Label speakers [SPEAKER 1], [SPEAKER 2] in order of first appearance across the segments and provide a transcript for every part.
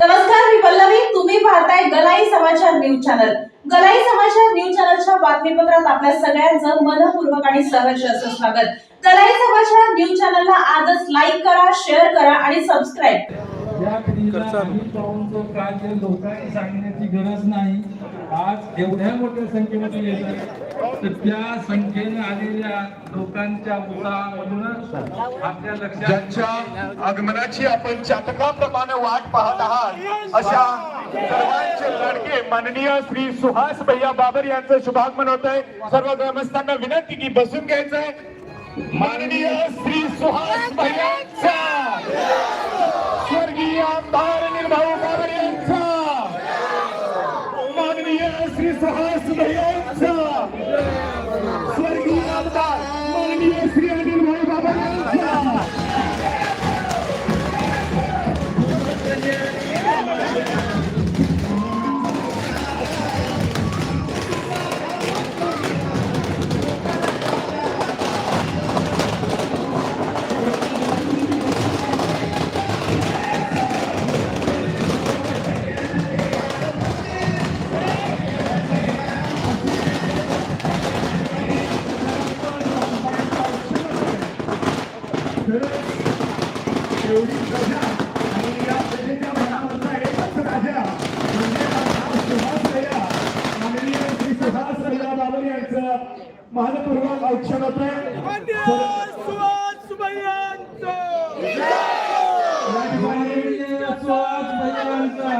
[SPEAKER 1] नमस्कार मी पल्लवी. तुम्ही पाहताय गलाई समाचार न्यूज चॅनल. गलाई समाचार न्यूज चॅनलच्या बातमीपत्रात आपल्या सगळ्यांचं मनपूर्वक आणि सहर्ष असं स्वागत. गलाई समाचार न्यूज चॅनलला आजच लाईक करा शेअर करा आणि सबस्क्राईब
[SPEAKER 2] लोकांनी सांगण्याची गरज नाही. आज एवढ्या मोठ्या संख्येमध्ये येत आहे तर त्या संख्येने आलेल्या लोकांच्या उत्साहामधूनच आपल्या लक्षात
[SPEAKER 3] ज्यांच्या आगमनाची आपण चातकाप्रमाणे वाट पाहत आहात अशा सर्वांचे लडके माननीय श्री सुहास भैया बाबर यांचं शुभागमन होत आहे सर्व ग्रामस्थांना विनंती की बसून घ्यायचंय. माननीय श्री सुहास भैया महानपूर्वक औक्षण होत आहे
[SPEAKER 2] माननीय सुहास भैयांचा.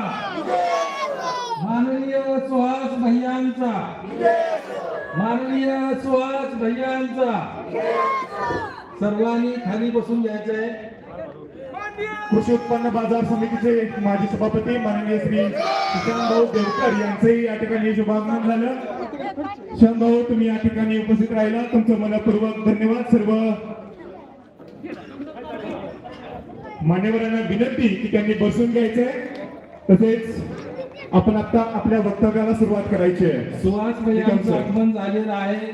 [SPEAKER 2] माननीय सुहास भैयांचा. माननीय सुहास सर्वांनी खाली बसून घ्यायचंय.
[SPEAKER 3] कृषी उत्पन्न बाजार समितीचे माजी सभापती माननीय श्री भाऊ देवकर यांचंही या ठिकाणी शुभागमन झालं. भाऊ तुम्ही या ठिकाणी उपस्थित राहिला. तुमचं मनपूर्वक धन्यवाद. सर्व मान्यवरांना विनंती की त्यांनी बसून घ्यायचंय. तसेच आपण आता आपल्या वक्तव्याला सुरुवात करायची आहे.
[SPEAKER 2] सुहास आगमन झालेलं आहे.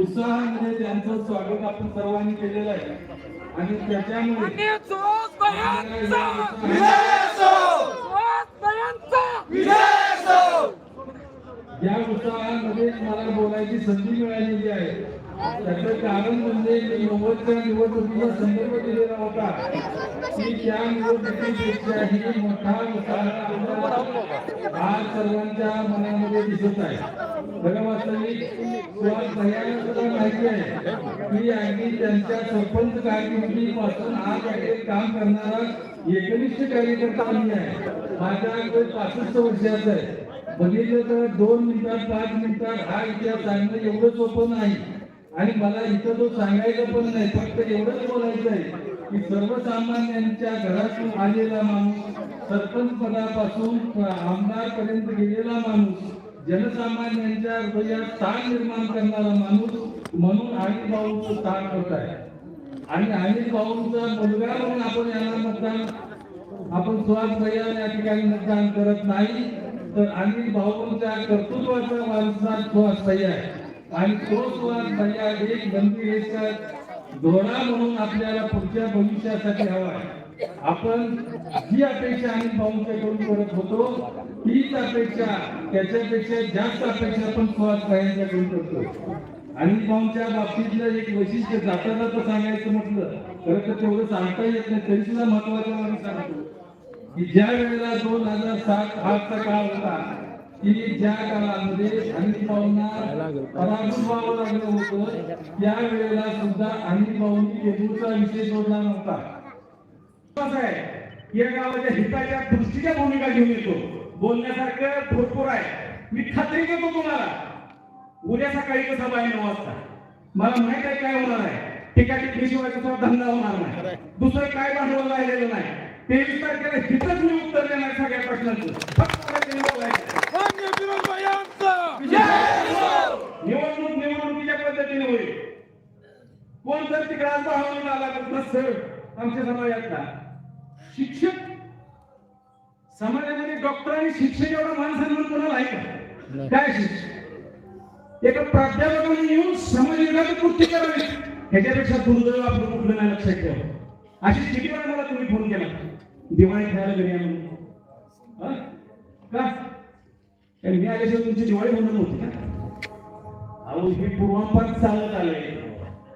[SPEAKER 2] उत्साहामध्ये त्यांचं स्वागत आपण सर्वांनी केलेलं आहे. आणि त्याच्यामुळे या उत्साहामध्ये मला बोलायची संधी मिळालेली आहे. त्याचं कारण म्हणजे मी नव्वदच्या निवडणुकीचा संदर्भ दिलेला होता. की त्या निवडणुकीपेक्षाही मोठा उत्साह आज सर्वांच्या मनामध्ये दिसत आहे. खरं वास्तविक सुहास भैयाला सुद्धा माहिती आहे की अगदी त्यांच्या सरपंच कारकिर्दीपासून आज अखेर काम करणारा एकनिष्ठ कार्यकर्ता मी आहे. माझ्याकडे पासष्ट वर्षाचा आहे. बघितलं तर दोन मिनिटात पाच मिनिटात हा इतिहास सांगणं एवढं सोपं नाही. आणि मला इथं तो सांगायचं पण नाही फक्त एवढंच बोलायचं आहे की सर्वसामान्यांच्या घरातून आलेला माणूस सरपंच पदापासून आमदार पर्यंत गेलेला माणूस जनसामान्यांच्या हृदयात ताण निर्माण करणारा माणूस म्हणून अनिल भाऊचं ताण होत आहे. आणि अनिल भाऊंचा मुलगा म्हणून आपण याला मतदान आपण सुहास भैया या ठिकाणी मतदान करत नाही. तर अनिल भाऊंच्या कर्तृत्वाचा वारसा सुहास भैया आहे. आणि तो सुहास भैया एक गंभीर धोरणा म्हणून आपल्याला पुढच्या भविष्यासाठी हवा आहे. आपण जी अपेक्षा अनिल भाऊंच्याकडून करत होतो तीच अपेक्षा त्याच्यापेक्षा जास्त अपेक्षा आपण सुहास भैयांच्याकडून करतो. आणि भाऊंच्या बाबतीतलं एक वैशिष्ट्य जाता जाता सांगायचं म्हटलं खरं तर तेवढं सांगता येत नाही तरी सुद्धा महत्वाचं मला सांगतो. की ज्या वेळेला दोन हजार सात आठचा काळ होता की ज्या काळामध्ये अनिल भाऊंना पराभूत व्हावं लागलं होतं त्या वेळेला सुद्धा अनिल भाऊंनी केबूरचा विषय सोडला नव्हता.
[SPEAKER 4] आहे. या गावाच्या हिताच्या दृष्टीच्या भूमिका घेऊन येतो. बोलण्यासारखं भरपूर आहे. मी खात्री देतो तुम्हाला. उद्या सकाळी कसं बाई नऊ वाजता? मला माहीत आहे काय होणार आहे. टीका टिप्पणीशिवाय तुझा धंदा होणार नाही. दुसरं काय भांडवल राहिलेलं नाही. तेवीस तारखेला हितच मी उत्तर देणार सगळ्या प्रश्नांचं. निवडणूक निवडणुकीच्या पद्धतीने होईल. कोण जर तिकडे आला तर सर आमच्या समाजातला शिक्षक समाजामध्ये डॉक्टर आणि शिक्षक एवढा मान सन्मान कोणाला आहे का? काय शिक्षक. एका प्राध्यापकाने येऊन समाज विकास पूर्ती करावी. ह्याच्यापेक्षा दुर्दैव आपलं कुठलं नाही लक्षात ठेवा. अशी स्थिती मला तुम्ही फोन केला. दिवाळी खेळायला घरी आणून हा? का? मी आल्याशिवाय तुमची दिवाळी होणार नव्हती का अहो हे पूर्वापार चालत आलंय.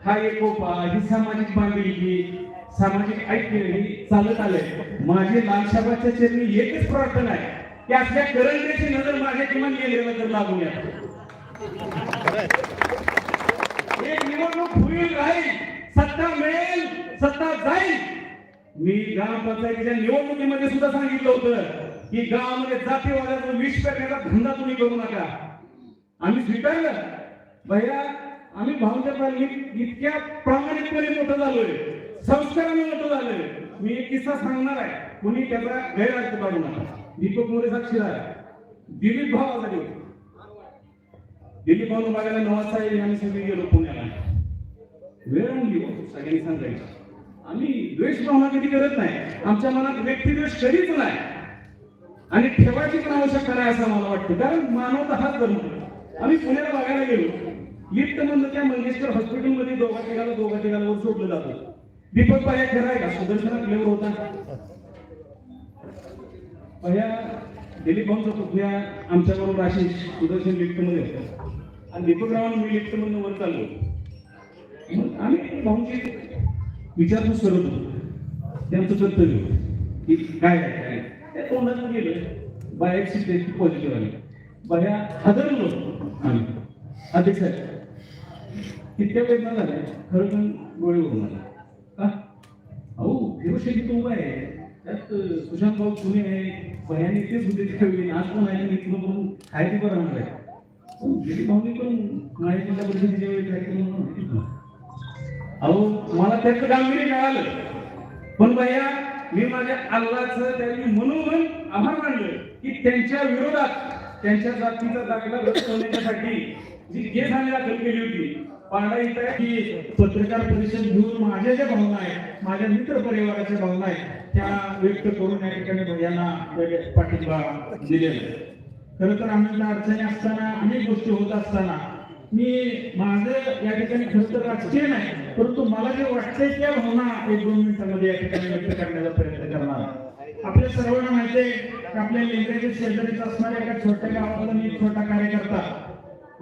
[SPEAKER 4] हा एकोपा ही सामाजिक बांधिलकी. सामाजिक ऐक्य ही चालत आलंय. माझी लालशाबाच्या चरणी एकच प्रार्थना आहे. की असल्या करंजेची नजर माझ्या किमान गेलेला तर लागून या एक निवडणूक होईल राहील. सत्ता मिळेल सत्ता जाईल. मी ग्रामपंचायतीच्या निवडणुकीमध्ये सुद्धा सांगितलं होतं की गावामध्ये जातीवादाचं विष करण्याचा धंदा तुम्ही करू नका. आम्ही स्वीकारलं. भैया आम्ही भाऊच्या इतक्या प्रामाणिकपणे मोठं झालोय. संस्काराने मोठं झालोय. मी एक किस्सा सांगणार आहे. कुणी त्याचा गैरअर्थ काढू नका. दीपक मोरे साक्षीदार आहे. दिलीप भाऊ आजारी होते. दिलीप भाऊ बघायला नवाज साहेब आम्ही सगळे गेलो पुण्याला. वेळ आणली हो सगळ्यांनी सांगायचं. आम्ही द्वेष भावना कधी करत नाही. आमच्या मनात व्यक्तिद्वेष कधीच नाही. आणि ठेवायची पण आवश्यकता नाही असं मला वाटतं. कारण मानवता हाच धर्म आम्ही पुण्याला बघायला गेलो. लिफ्ट म्हणलं त्या मंगेशकर हॉस्पिटलमध्ये दोघा तिघाला दोघा तिघाला वर सोडलं जातं. दीपक पाया खरं आहे का? सुदर्शनात क्लेवर होता पहिल्या दिलीप भाऊचा सुद्धा आमच्या बरोबर आशिष सुदर्शन लिफ्टमध्ये होता. आणि दीपक रावांनी मी लिफ्ट मधून वर चाललो. आम्ही भाऊंची विचारपूस करत होतो. त्यांचं कर्तव्य की काय काय त्या तोंडात गेलं बाहेरची टेस्ट पॉझिटिव्ह आली. बाह्या हादरलो आम्ही. अध्यक्ष साहेब वेदना झाल्या खरं पण गोळी होऊन आला. अहो तो उभा आहे. त्यात सुशांत भाऊ पुणे आहे भयाने तेच होते ठेवले आज पण आहे मी तुला ते बरं राहणार दिलीप भाऊनी पण हो, जिल्हा परिषदेच्या वेळी कार्यक्रम अहो मला त्याचं गांभीर्य मिळालं. पण भैया मी माझ्या अल्लाचं त्यांनी मनोमन आभार मानलं की त्यांच्या विरोधात त्यांच्या जातीचा दाखला भ्रष्ट होण्यासाठी जी केस आम्ही दाखल केली होती पांडा इथं की पत्रकार परिषद घेऊन माझ्या ज्या भावना आहेत माझ्या मित्र परिवाराच्या भावना आहेत त्या व्यक्त करून या ठिकाणी यांना पाठिंबा दिलेला खर तर आम्हाला अडचणी असताना अनेक गोष्टी होत असताना मी माझं या ठिकाणी खर्च राजकीय नाही परंतु मला जे वाटतंय त्या भावना एक दोन मिनिटांमध्ये या ठिकाणी व्यक्त करण्याचा प्रयत्न करणार आपल्या सर्वांना माहिती आहे की आपल्या लेकराच्या शेजारीच असणाऱ्या एका छोट्या गावातला मी छोटा कार्यकर्ता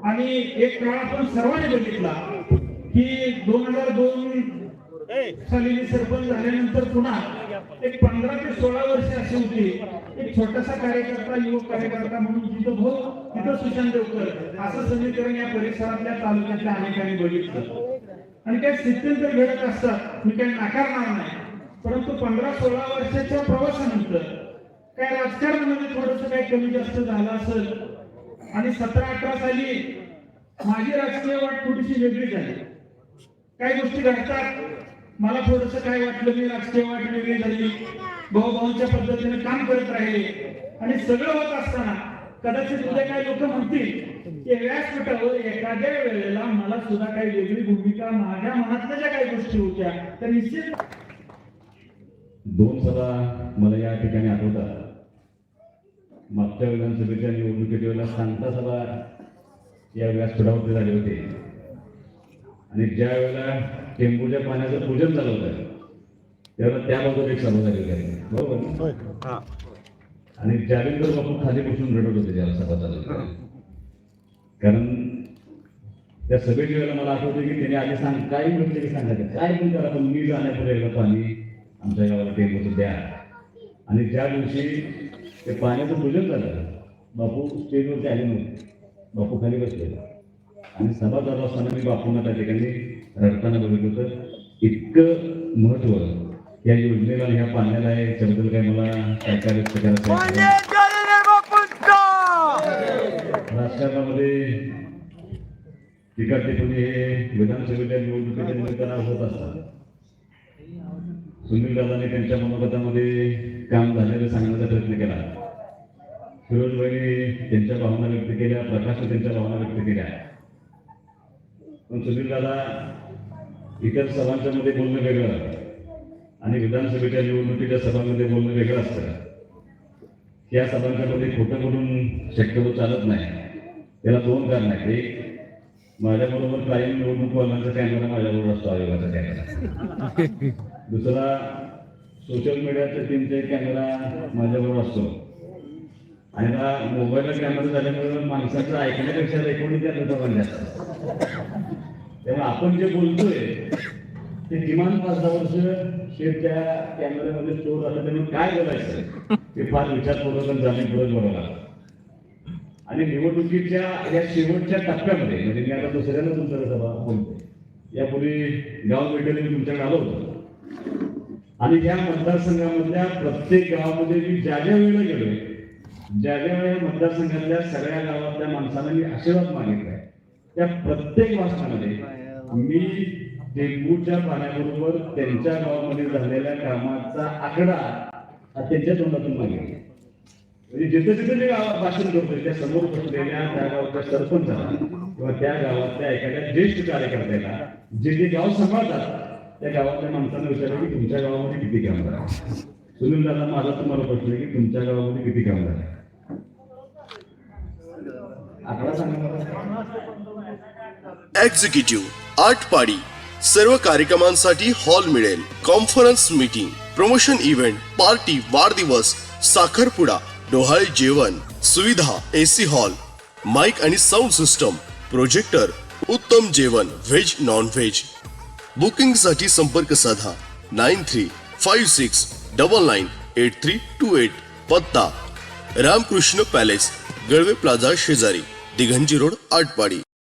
[SPEAKER 4] आणि एक काळ आपण सर्वांनी बघितला की दोन हजार दोन साली सरपंच झाल्यानंतर पुन्हा एक पंधरा ते सोळा वर्ष अशी होती. एक छोटासा कार्यकर्ता युवक कार्यकर्ता म्हणून तिथं भाऊ तिथं सुशांत देवकर. असं समीकरण या परिसरातल्या तालुक्यातल्या अनेकांनी बघितलं. आणि काही स्थित्यंतर घडत असतात मी काही नाकारणार नाही. परंतु पंधरा सोळा वर्षाच्या प्रवासानंतर काय राजकारणामध्ये थोडस काही कमी जास्त झालं असेल आणि सतरा अठरा साली माझी राजकीय वाट थोडीशी वेगळी झाली. काही गोष्टी घडतात. मला थोडस काय वाटलं मी राजकीय वाट वेगळी झाली. भाऊ भाऊच्या पद्धतीने काम करत राहिले. आणि सगळं होत असताना कदाचित उद्या काही लोक म्हणतील की व्यासपीठावर एखाद्या वेळेला मला सुद्धा काही वेगळी भूमिका माझ्या मनातल्या ज्या काही गोष्टी होत्या तर निश्चित
[SPEAKER 5] दोन सदा मला या ठिकाणी आठवतात. मागच्या विधानसभेच्या निवडणुकीच्या वेळेला सांगता सभा या व्यासपीठावरती झाली होती. आणि ज्या वेळेला टेंबूच्या पाण्याचं पूजन झालं होतं त्यावेळेला त्याबाबत एक सभा झाली होती. बरोबर? आणि जालिंदर बापू खाली बसून रडत होते ज्याला सभा चालू. कारण त्या सभेच्या वेळेला मला आठवतं की त्याने आधी सांग काय म्हटलं की सांगायचं काय पण करा पण मी जाण्यापुढे पाणी आमच्या गावाला टेम्पोचं द्या. आणि ज्या दिवशी ते पाण्याचं पूजन झालं बापू स्टेजवरती आले नव्हते बापू खाली बसले. आणि सभा चालू असताना मी बापूंना त्या ठिकाणी रडताना बघितलं होतं इतकं महत्त्व या योजनेला ह्या पाण्याला आहे याच्याबद्दल काय मला काय काय व्यक्त करायचं? राजकारणामध्ये टीका टिप्पणी हे विधानसभेच्या निवडणुकीच्या निमित्तानं होत असतात. दादाने त्यांच्या मनोगतामध्ये काम झालेलं सांगण्याचा प्रयत्न केला. फिरोज त्यांच्या भावना व्यक्त केल्या प्रकाश त्यांच्या भावना व्यक्त केल्या. पण सुनील दादा इतर सभांच्या मध्ये बोलणं वेगळं आणि विधानसभेच्या निवडणुकीच्या सभांमध्ये बोलणं वेगळं असतं. या सभांच्या मध्ये खोटं बोलून शक्यतो चालत नाही. त्याला दोन कारण आहेत. एक माझ्याबरोबर कायम निवडणूक वालांचा कॅमेरा माझ्याबरोबर असतो आयोगाचा कॅमेरा दुसरा सोशल मीडियाच्या टीमचा एक कॅमेरा माझ्याबरोबर असतो. आणि आता मोबाईलला कॅमेरा झाल्यामुळे माणसाचं ऐकण्यापेक्षा रेकॉर्डिंग त्यात लोकांनी जास्त तेव्हा आपण जे बोलतोय ते किमान पाच दहा वर्ष ते त्या कॅमेऱ्यामध्ये स्टोर झालं त्यामुळे काय बोलायचं? ते फार विचारपूर्वक जाणे जाणीवपूर्वक बोलावं आणि निवडणुकीच्या या शेवटच्या टप्प्यामध्ये म्हणजे मी आता दुसऱ्यांदा तुमच्या सभा बोलतोय. यापूर्वी गाव भेटेल मी तुमच्याकडे आलो होतो. आणि या मतदारसंघामधल्या प्रत्येक गावामध्ये मी ज्या ज्या वेळेला गेलोय ज्या ज्या वेळेला मतदारसंघातल्या सगळ्या गावातल्या माणसांना मी आशीर्वाद मागितलाय त्या प्रत्येक वाचनामध्ये मी डेंगूच्या पाण्याबरोबर त्यांच्या गावामध्ये झालेल्या कामाचा आकडा त्यांच्या तोंडातून मागितला म्हणजे जिथे जिथे मी गावात भाषण करतोय त्या समोर बसलेल्या त्या गावाच्या सरपंचाला किंवा त्या गावातल्या एखाद्या ज्येष्ठ कार्यकर्त्याला जे जे गाव सांभाळतात त्या गावातल्या माणसांना विचारलं की तुमच्या गावामध्ये किती कॅमेरा आहे? सुनील दादा माझा तुम्हाला प्रश्न आहे की तुमच्या गावामध्ये किती कॅमेरा आहे? आकडा सांगा
[SPEAKER 6] एक्झिक्युटिव्ह आठ पाडी सर्व कार्यक्रमांसाठी हॉल मिळेल. Conference meeting promotion event party वाढदिवस साखरपुडा डोहाळे जेवण सुविधा एसी हॉल माइक आणि साऊंड सिस्टम प्रोजेक्टर उत्तम जेवण व्हेज नॉन व्हेज बुकिंगसाठी संपर्क साधा. Nine three five six double nine eight three two eight. पत्ता रामकृष्ण पॅलेस गळवे प्लाझा शेजारी दिघंजी रोड आटपाडी.